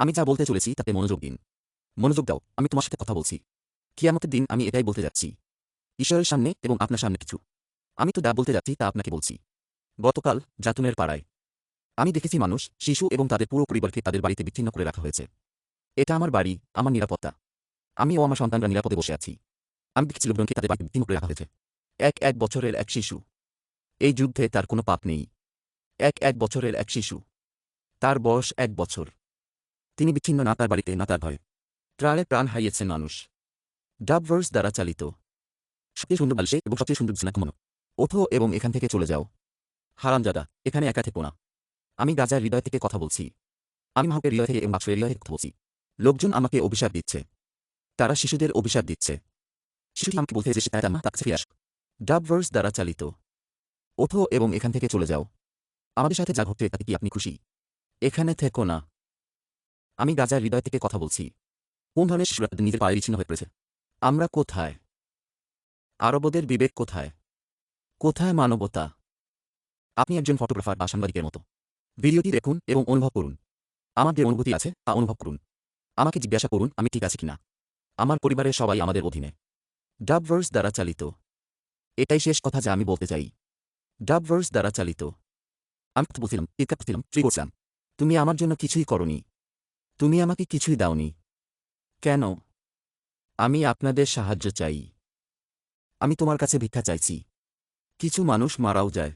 আমি যা বলতে চলেছি তাতে মনোযোগ দিন। মনোযোগ দাও, আমি তোমার সাথে কথা বলছি। কিয়ামতের দিন আমি এটাই বলতে যাচ্ছি। ঈশ্বরের সামনে এবং আপনার সামনে কিছু। আমি তো যা বলতে যাচ্ছি তা আপনাকে বলছি। গতকাল জাতুনের পাড়ায়। আমি দেখেছি মানুষ, শিশু এবং তাদের পুরো পরিবারকে তাদের বাড়িতে বিচ্ছিন্ন করে রাখা হয়েছে। এটা আমার বাড়ি, আমার নিরাপত্তা। আমি ও আমার সন্তানরা নিরাপদে বসে আছি। আমি দেখেছি লোকজনকে তাদের বাড়িতে বিচ্ছিন্ন করে রাখা হয়েছে। এক এক বছরের এক শিশু। এই যুদ্ধে তার কোনো পাপ নেই। এক এক বছরের এক শিশু। তার বয়স এক বছর। তিনি বিচ্ছিন্ন না, তার বাড়িতে না, তার ভয় ত্রাণে প্রাণ হারিয়েছেন মানুষ। ডাবভার্স দ্বারা চালিত। সবচেয়ে সুন্দর বালিশে এবং সবচেয়ে সুন্দর বিছানা ঘুমানো। ওঠো এবং এখান থেকে চলে যাও। হারামজাদা, এখানে একা থেকো না। আমি গাজার হৃদয় থেকে কথা বলছি। আমি মাহকের হৃদয় থেকে এবং বাক্সের হৃদয় কথা বলছি। লোকজন আমাকে অভিশাপ দিচ্ছে। তারা শিশুদের অভিশাপ দিচ্ছে। শিশুটি আমাকে বলতে যে সে তার ডাবভার্স দ্বারা চালিত। ওঠো এবং এখান থেকে চলে যাও। আমাদের সাথে যা ঘটছে, তাতে কি আপনি খুশি? এখানে থেকো না। আমি গাজার হৃদয় থেকে কথা বলছি। কোন ধরনের শিশুরা নিজের পায়ে বিচ্ছিন্ন হয়ে পড়েছে? আমরা কোথায়? আরবদের বিবেক কোথায়? কোথায় মানবতা? আপনি একজন ফটোগ্রাফার বা সাংবাদিকের মতো। ভিডিওটি দেখুন এবং অনুভব করুন। আমার যে অনুভূতি আছে, তা অনুভব করুন। আমাকে জিজ্ঞাসা করুন, আমি ঠিক আছি কিনা? আমার পরিবারের সবাই আমাদের অধীনে। ডাবভার্স দ্বারা চালিত। এটাই শেষ কথা যা আমি বলতে চাই। ডাবভার্স দ্বারা চালিত। আমি বলছিলাম ট্রি করছিলাম। তুমি আমার জন্য কিছুই করনি। তুমি আমাকে কিছুই দাওনি। কেন? আমি আপনাদের সাহায্য চাই। আমি তোমার কাছে ভিক্ষা চাইছি। কিছু মানুষ মারাও যায়।